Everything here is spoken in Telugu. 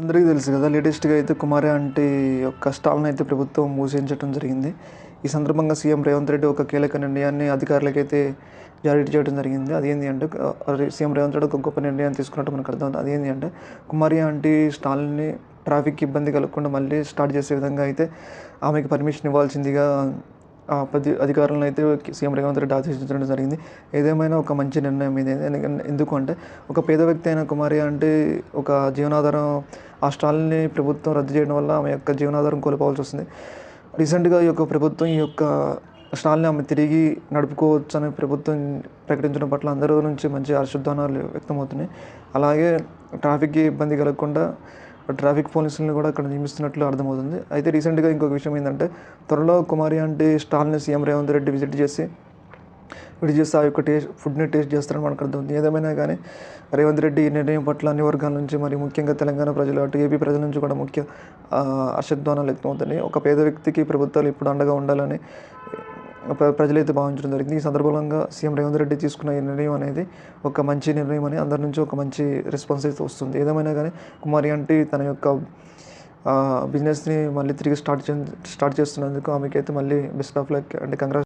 అందరికీ తెలుసు కదా లేటెస్ట్గా అయితే కుమారి అంటే యొక్క స్టాల్ని అయితే ప్రభుత్వం మూసేయించడం జరిగింది. ఈ సందర్భంగా సీఎం రేవంత్ రెడ్డి ఒక కీలక నిర్ణయాన్ని అధికారులకైతే జారీ చేయడం జరిగింది. అదేంటి అంటే సీఎం రేవంత్ రెడ్డి ఒక గొప్ప నిర్ణయం తీసుకున్నట్టు మనకు అర్థం అదేంటి అంటే కుమారి ఆంటీ స్టాల్ని ట్రాఫిక్ ఇబ్బంది కలగకుండా మళ్ళీ స్టార్ట్ చేసే విధంగా అయితే ఆమెకి పర్మిషన్ ఇవ్వాల్సిందిగా పది అధికారులను అయితే సీఎం రేవంత్ రెడ్డి ఆదేశించడం జరిగింది. ఏదేమైనా ఒక మంచి నిర్ణయం ఇది. ఎందుకంటే- ఎందుకు అంటే ఒక పేద వ్యక్తి అయిన కుమారి అంటే ఒక జీవనాధారం ఆ స్టాల్ని ప్రభుత్వం రద్దు చేయడం వల్ల ఆమె యొక్క జీవనాధారం కోల్పోవాల్సి వస్తుంది. రీసెంట్గా ఈ యొక్క ప్రభుత్వం ఈ యొక్క స్టాల్ని ఆమె తిరిగి నడుపుకోవచ్చు అని ప్రభుత్వం ప్రకటించడం పట్ల అందరూ నుంచి మంచి హర్షధ్వానాలు వ్యక్తమవుతున్నాయి. అలాగే ట్రాఫిక్కి ఇబ్బంది కలగకుండా ట్రాఫిక్ పోలీసులను కూడా అక్కడ నియమిస్తున్నట్లు అర్థమవుతుంది. అయితే రీసెంట్గా ఇంకొక విషయం ఏంటంటే త్వరలో కుమారి అంటే స్టాల్ని సీఎం రేవంత్ రెడ్డి విజిట్ చేసి విడిట్ చేసి ఆ యొక్క టేస్ట్ ఫుడ్ని టేస్ట్ చేస్తారని మనకు అర్థమవుతుంది. ఏదేమైనా కానీ రేవంత్ రెడ్డి ఈ నిర్ణయం పట్ల అన్ని వర్గాల నుంచి మరి ముఖ్యంగా తెలంగాణ ప్రజలు అటు ఏపీ ప్రజల నుంచి కూడా ముఖ్య ఆ, హర్షధ్వానాలు వ్యక్తమవుతున్నాయి. ఒక పేద వ్యక్తికి ప్రభుత్వాలు ఇప్పుడు అండగా ఉండాలని ప్రజలైతే భావించడం జరిగింది. ఈ సందర్భంగా సీఎం రేవంత్ రెడ్డి తీసుకున్న ఈ నిర్ణయం అనేది ఒక మంచి నిర్ణయం అని అందరి నుంచి ఒక మంచి రెస్పాన్స్ అయితే వస్తుంది. ఏదేమైనా కానీ కుమారి అంటే తన యొక్క బిజినెస్ని మళ్ళీ తిరిగి స్టార్ట్ చే స్టార్ట్ చేస్తున్నందుకు ఆమెకైతే మళ్ళీ బెస్ట్ ఆఫ్ లక్ అంటే కంగ్రాట్స్